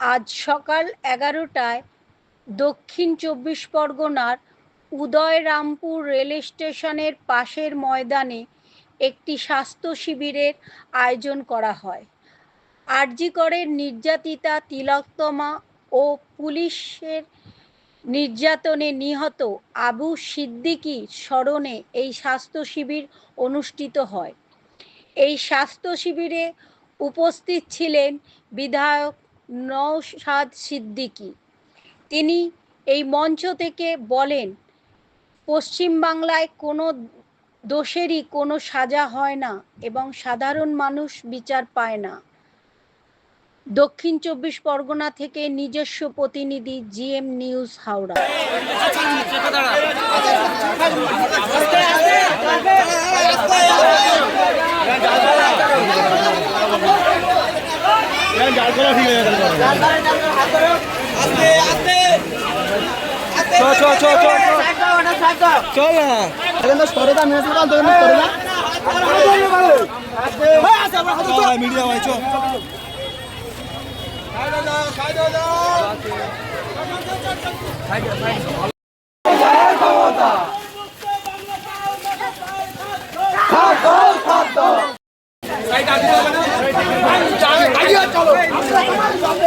আজ সকাল এগারোটায় দক্ষিণ চব্বিশ পরগনার উদয়রামপুর রেল স্টেশনের পাশের ময়দানে একটি স্বাস্থ্য শিবিরের আয়োজন করা হয়। আরজিকরের নির্যাতিতা, তিলোত্তমা ও পুলিশের নির্যাতনে নিহত আবু সিদ্দিকীর স্মরণে এই স্বাস্থ্য শিবির অনুষ্ঠিত হয়। এই স্বাস্থ্য শিবিরে উপস্থিত ছিলেন বিধায়ক নওশাদ সিদ্দিকী তিনি এই মঞ্চ থেকে বলেন পশ্চিমবাংলায় কোনো দোষেরই কোনো সাজা হয় না এবং সাধারণ মানুষ বিচার পায় না দক্ষিণ চব্বিশ পরগনা থেকে নিজস্ব প্রতিনিধি জিএম নিউজ হাওড়া চল। চল চল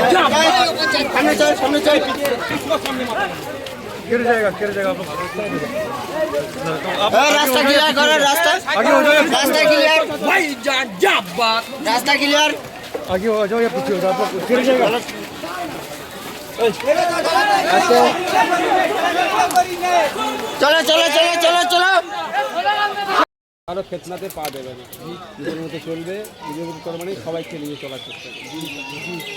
চল চল না মিডিয়া ভাই চল রাস্তা ক্লিয়ার করো রাস্তা রাস্তা ক্লিয়ার রাস্তা ক্লিয়ার आगे हो जाओ या पीछे हो जाओ आप फिर जाएगा চলো চলো চলো চলো চলো কারও ফেতনাতে পা দেবে না। নিজের মতো চলবে, নিজের মতো মানে সবাইকে নিয়ে চলার চেষ্টা করবে।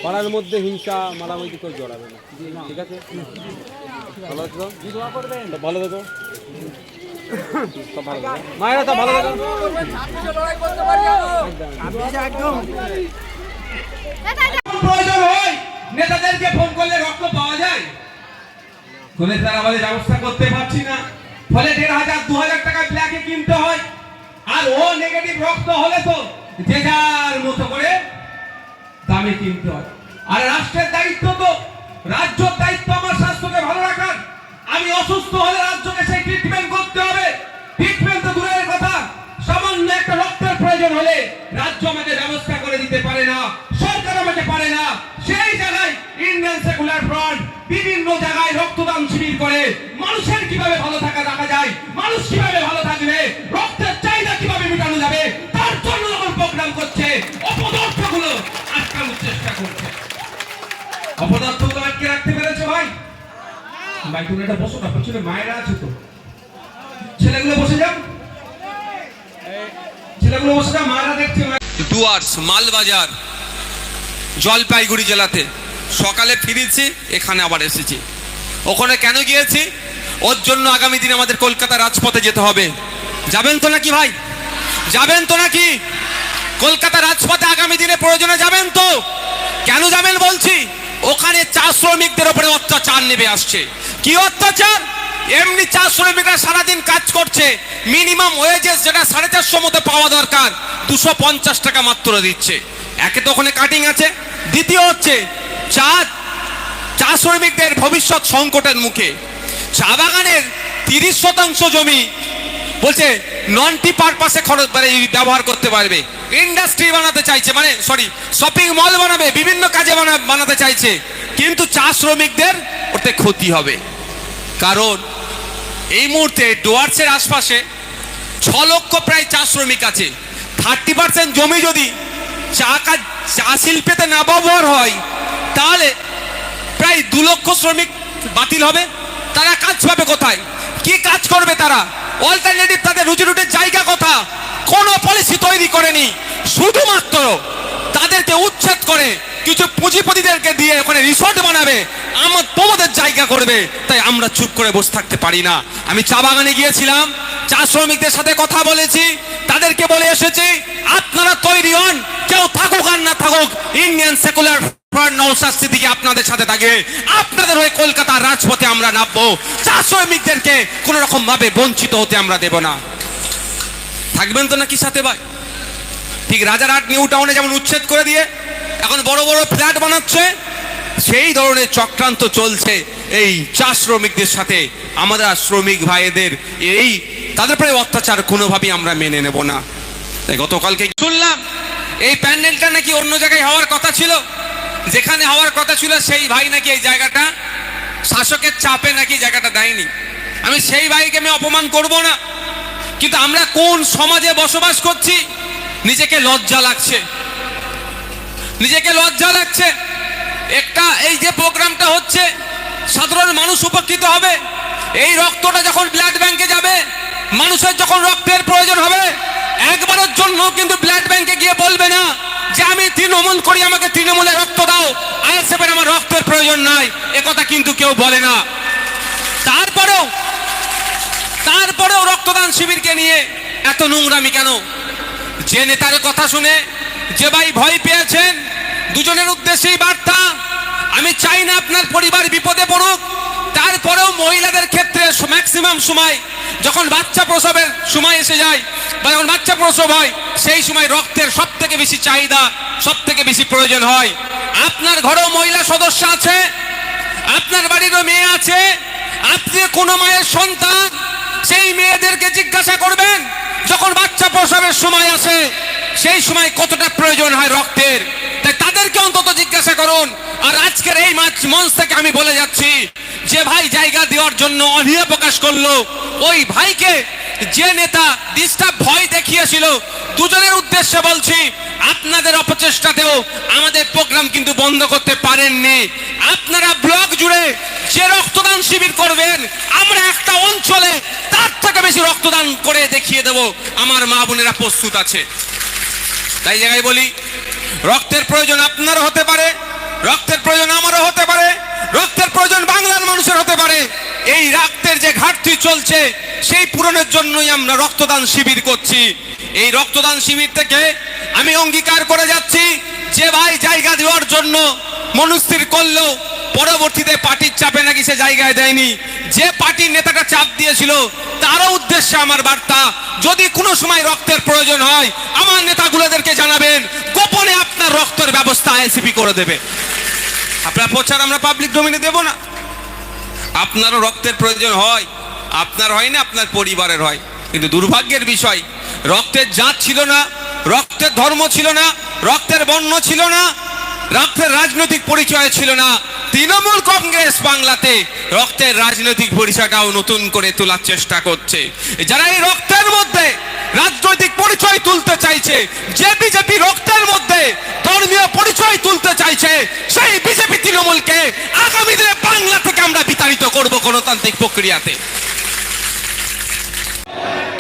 পাড়ার মধ্যে হিংসা, মারামারি কেউ জড়াবে না। ঠিক আছে? ভালো আছো? ভালো থেকো। মায়েরা তো ভালো থেকো। নেতাদেরকে ফোন করলে রক্ত পাওয়া যায়? কোন নেতারা আমাদের ব্যবস্থা করতে পারছি না। ফলে দেড় হাজার, দু হাজার টাকা ব্ল্যাকে কিনতে হয়। আর ও নেগেটিভ রক্ত হলে তো যে যার মতো করে দামে কিনতে হয়। আর রাষ্ট্রের দায়িত্ব তো, রাজ্যের দায়িত্ব আমার স্বাস্থ্যকে ভালো রাখার। আমি অসুস্থ হলে রাজ্যকে সেই ট্রিটমেন্ট করতে হবে। ট্রিটমেন্ট তো দূরের কথা। সামান্য একটা রক্তের প্রয়োজন হলে রাজ্য আমাকে ব্যবস্থা করে দিতে পারে না, সরকার আমাকে পারে না। সেই জায়গায় ইন্ডিয়ান সেকুলার ফ্রন্ট বিভিন্ন জায়গায় রক্তদান শিবির করে। মানুষের কীভাবে ভালো থাকা রাখা যায়? মানুষ কীভাবে অপদার্থগুলো আটকে রাখতে পেরেছে, ভাই? ভাই, তুমি একটা বসো না মায়েরা আছে তো। ছেলেগুলো বসে যাও। ছেলেগুলো বসে যাও, মায়েরা দেখছে ডুয়ার্স মালবাজার, জলপাইগুড়ি জেলাতে। সকালে ফিরেছি, এখানে আবার এসেছি। ওখানে কেন গিয়েছি? ওর জন্য আগামী দিনে আমাদের কলকাতা রাজপথে যেতে হবে। যাবেন তো নাকি, ভাই? যাবেন তো নাকি? কলকাতা রাজপথে আগামী দিনে প্রয়োজনে যাবেন তো? কেন যাবেন বলছি? ওখানে চা শ্রমিকদের ওপরে অত্যাচার নেমে আসছে। কি অত্যাচার? এমনি চা শ্রমিকরা সারাদিন কাজ করছে। মিনিমাম ওয়েজেস যেটা সাড়ে চারশো মতো পাওয়া দরকার, দুশো পঞ্চাশ টাকা মাত্র দিচ্ছে। একে তো ওখানে কাটিং আছে। দ্বিতীয় হচ্ছে চা চা শ্রমিকদের ভবিষ্যৎ সংকটের মুখে। চা বাগানের তিরিশ শতাংশ জমি বলছে ননটি পারপাসে খরচ মানে ব্যবহার করতে পারবে। ইন্ডাস্ট্রি বানাতে চাইছে মানে সরি শপিং মল বানাবে, বিভিন্ন কাজে বানা- বানাতে চাইছে। কিন্তু চা শ্রমিকদের ওতে ক্ষতি হবে। কারণ, এই মুহূর্তে ডুয়ার্সের আশপাশে ছ লক্ষ প্রায় চা শ্রমিক আছে। থার্টি পার্সেন্ট জমি যদি চা কাজ চা শিল্পেতে না ব্যবহার হয়, তাহলে প্রায় দু লক্ষ শ্রমিক বাতিল হবে। তারা কাজ পাবে কোথায়? কি কাজ করবে তারা? অল্টারনেটিভ তাদের রুচি রুটির জায়গা কথা কোনো পলিসি তৈরি করেনি। শুধুমাত্র তাদেরকে উচ্ছেদ করে কিছু পুঁজিপতিদেরকে দিয়ে ওখানে রিসর্ট বানাবে। আমার তোমাদের জায়গা করবে। তাই আমরা চুপ করে বসে থাকতে পারি না। আমি চা বাগানে গিয়েছিলাম, চা শ্রমিকদের সাথে কথা বলেছি, তাদেরকে বলে এসেছি, আপনারা তৈরি হন, কেউ থাকুক আর না থাকুক ইন্ডিয়ান সেকুলার আপনাদের সাথে থাকে, আপনাদের কলকাতার রাজপথে আমরা নামবো। শ্রমিকদেরকে বঞ্চিত হতে আমরা দেব না। থাকবেন তো নাকি সাথে ভাই? ঠিক রাজারহাট নিউ টাউনে যেমন উচ্ছেদ করে দিয়ে এখন বড় বড় ফ্ল্যাট বানাচ্ছে, সেই ধরনের চক্রান্ত চলছে এই চা শ্রমিকদের সাথে। আমরা শ্রমিক ভাইদের এই, তাদের প্রায় অত্যাচার কোনোভাবেই আমরা মেনে নেব না। তাই গতকালকে শুনলাম, এই প্যান্ডেলটা নাকি অন্য জায়গায় হওয়ার কথা ছিল। যেখানে হওয়ার কথা ছিল, সেই ভাই নাকি এই জায়গাটা, শাসকের চাপে নাকি জায়গাটা দেয়নি। আমি সেই ভাইকে আমি অপমান করব না। কিন্তু আমরা কোন সমাজে বসবাস করছি নিজেকে লজ্জা লাগছে। নিজেকে লজ্জা লাগছে। একটা এই যে প্রোগ্রামটা হচ্ছে, সাধারণ মানুষ উপকৃত হবে। এই রক্তটা যখন ব্লাড ব্যাংকে যাবে, মানুষের যখন রক্তের প্রয়োজন হবে, একবারের জন্য কিন্তু ব্লাড ব্যাংকে গিয়ে বলবে না যে, আমি তৃণমূল করি, আমাকে তৃণমূলে রক্ত দাও। আইএসএফের আমার রক্তের প্রয়োজন নাই। একথা কিন্তু কেউ বলে না। তারপরেও তারপরেও রক্তদান শিবিরকে নিয়ে এত নোংরামি কেন? যে নেতার কথা শুনে যে ভাই ভয় পেয়েছেন, দুজনের উদ্দেশ্যেই বার্তা, আমি চাই না আপনার পরিবার বিপদে পড়ুক। তারপরেও মহিলাদের ক্ষেত্রে ম্যাক্সিমাম সময়, যখন বাচ্চা প্রসবের সময় এসে যায়, বা যখন বাচ্চা প্রসব হয়, সেই সময় রক্তের সব থেকে বেশি চাহিদা সব থেকে বেশি প্রয়োজন হয়। আপনার ঘরেও মহিলা সদস্য আছে, আপনার বাড়িরও মেয়ে আছে, আপনি কোনো মায়ের সন্তান, সেই মেয়েদেরকে জিজ্ঞাসা করবেন আসে সেই সময় কতটা প্রয়োজন হয় রক্তের? তাই তাদেরকে অন্তত জিজ্ঞাসা করুন। আর আজকের এই মাছ, মঞ্চ থেকে আমি বলে যাচ্ছি, যে ভাই জায়গা দেওয়ার জন্য অনীহা প্রকাশ করল, ওই ভাইকে যে নেতা ডিস্টার্ব ভয় দেখিয়েছিল, দুজনের উদ্দেশ্যে বলছি, আপনাদের অপচেষ্টাতেও আমাদের প্রোগ্রাম কিন্তু বন্ধ করতে পারেননি। আপনারা ব্লক জুড়ে যে রক্তদান শিবির করবেন, আমরা একটা অঞ্চলে তার থেকে বেশি রক্তদান করে দেখিয়ে দেব। আমার মা বোনেরা প্রস্তুত আছে। তাই জায়গায় বলি, রক্তের প্রয়োজন আপনারও হতে পারে, রক্তের প্রয়োজন আমারও হতে পারে, রক্তের প্রয়োজন বাংলার মানুষের হতে পারে। এই রক্তের যে ঘাটতি চলছে, সেই পূরণের জন্যই আমরা রক্তদান শিবির করছি। এই রক্তদান শিবির থেকে আমি অঙ্গীকার করে যাচ্ছি, যে ভাই জায়গা দেওয়ার জন্য মনস্থির করল পরবর্তীতে পার্টির চাপে নাকি সে জায়গায় দেয়নি। যে পার্টির নেতাটা চাপ দিয়েছিল, তারও উদ্দেশ্যে আমার বার্তা, যদি কোনো সময় রক্তের প্রয়োজন হয়, আমার নেতাগুলোদেরকে জানাবেন, গোপনে আপনার রক্তের ব্যবস্থা আইসিপি করে দেবে। আপনার প্রচার আমরা পাবলিক ডোমিনে দেব না। আপনারও রক্তের প্রয়োজন হয়, আপনার হয় না, আপনার পরিবারের হয়। কিন্তু দুর্ভাগ্যের বিষয়, রক্তের জাত ছিল না, রক্তের ধর্ম ছিল না, রক্তের বর্ণ ছিল না, রক্তের রাজনৈতিক পরিচয় ছিল না। তৃণমূল কংগ্রেস বাংলাতে রক্তের রাজনৈতিক পরিচয়টাও নতুন করে তোলার চেষ্টা করছে। যারা এই রক্তের মধ্যে রাজনৈতিক পরিচয় তুলতে চাইছে, যে বিজেপি রক্তের মধ্যে ধর্মীয় পরিচয় তুলতে চাইছে, সেই বিজেপি তৃণমূলকে আগামী দিনে বাংলা থেকে আমরা বিতাড়িত করব গণতান্ত্রিক প্রক্রিয়াতে।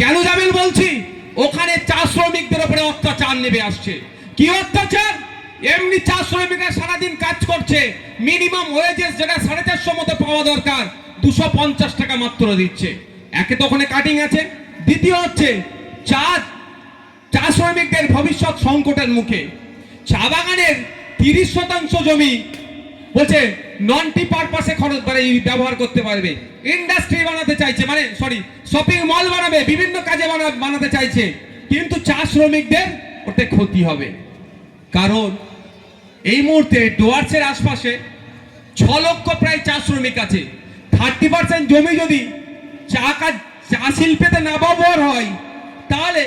কেন যাবেন বলছি? ওখানে চা শ্রমিকদের উপরে অত্যাচার নেমে আসছে। কি অত্যাচার? এমনি চা শ্রমিকরা সারাদিন কাজ করছে। মিনিমাম ওয়েজেস যেটা সাড়ে চারশো মতো পাওয়া দরকার, দুশো পঞ্চাশ টাকা মাত্র দিচ্ছে। একে তো ওখানে কাটিং আছে। দ্বিতীয় হচ্ছে, চা চা শ্রমিকদের ভবিষ্যৎ সংকটের মুখে। চা বাগানের তিরিশ শতাংশ জমি, বলছে ননটি পারপাসে খরচ মানে ব্যবহার করতে পারবে। ইন্ডাস্ট্রি বানাতে চাইছে মানে সরি শপিং মল বানাবে, বিভিন্ন কাজে বানা- বানাতে চাইছে। কিন্তু চা শ্রমিকদের ওতে ক্ষতি হবে। কারণ এই মুহূর্তে ডুয়ার্সের আশপাশে ছ লক্ষ প্রায় চা শ্রমিক আছে। থার্টি পার্সেন্ট জমি যদি চা কাজ চা শিল্পেতে না ব্যবহার হয়, তাহলে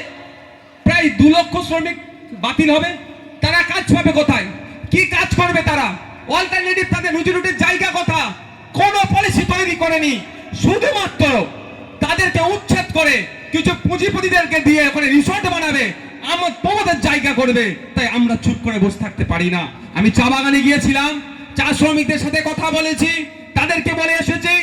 প্রায় দু লক্ষ শ্রমিক বাতিল হবে। তারা কাজ পাবে কোথায়? কি কাজ করবে তারা? অল্টারনেটিভ তাদের রুজি রুটির জায়গা কথা? কোনো পলিসি তৈরি করেনি। শুধুমাত্র তাদেরকে উচ্ছেদ করে কিছু পুঁজিপতিদেরকে দিয়ে ওখানে রিসোর্ট বানাবে। আমার তোমাদের জায়গা করবে। তাই আমরা চুপ করে বসে থাকতে পারি না। আমি চা বাগানে গিয়েছিলাম। চা শ্রমিকদের সাথে কথা বলেছি। তাদেরকে বলে এসেছি,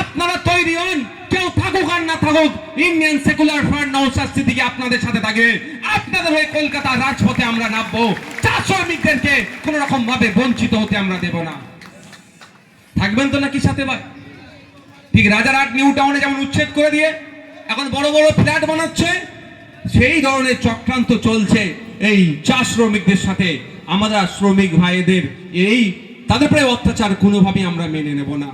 আপনারা তৈরি হন। কেউ থাকুক আর না থাকুক Indian secular front Naushad Siddiqui আপনাদের সাথে থাকবে। আপনাদের হয়ে কলকাতা রাজপথে আমরা নামবো। চা শ্রমিকদেরকে কোন রকম ভাবে বঞ্চিত হতে আমরা দেব না। থাকবেন তো নাকি সাথে ভাই? ঠিক রাজারহাট, নিউ টাউনে যেমন উচ্ছেদ করে দিয়ে এখন বড় বড় ফ্ল্যাট বানাচ্ছে সেই ধরনের চক্রান্ত চলছে এই চা শ্রমিকদের সাথে। আমরা শ্রমিক ভাইদের এই, তাদের প্রায় অত্যাচার কোনোভাবেই আমরা মেনে নেব না।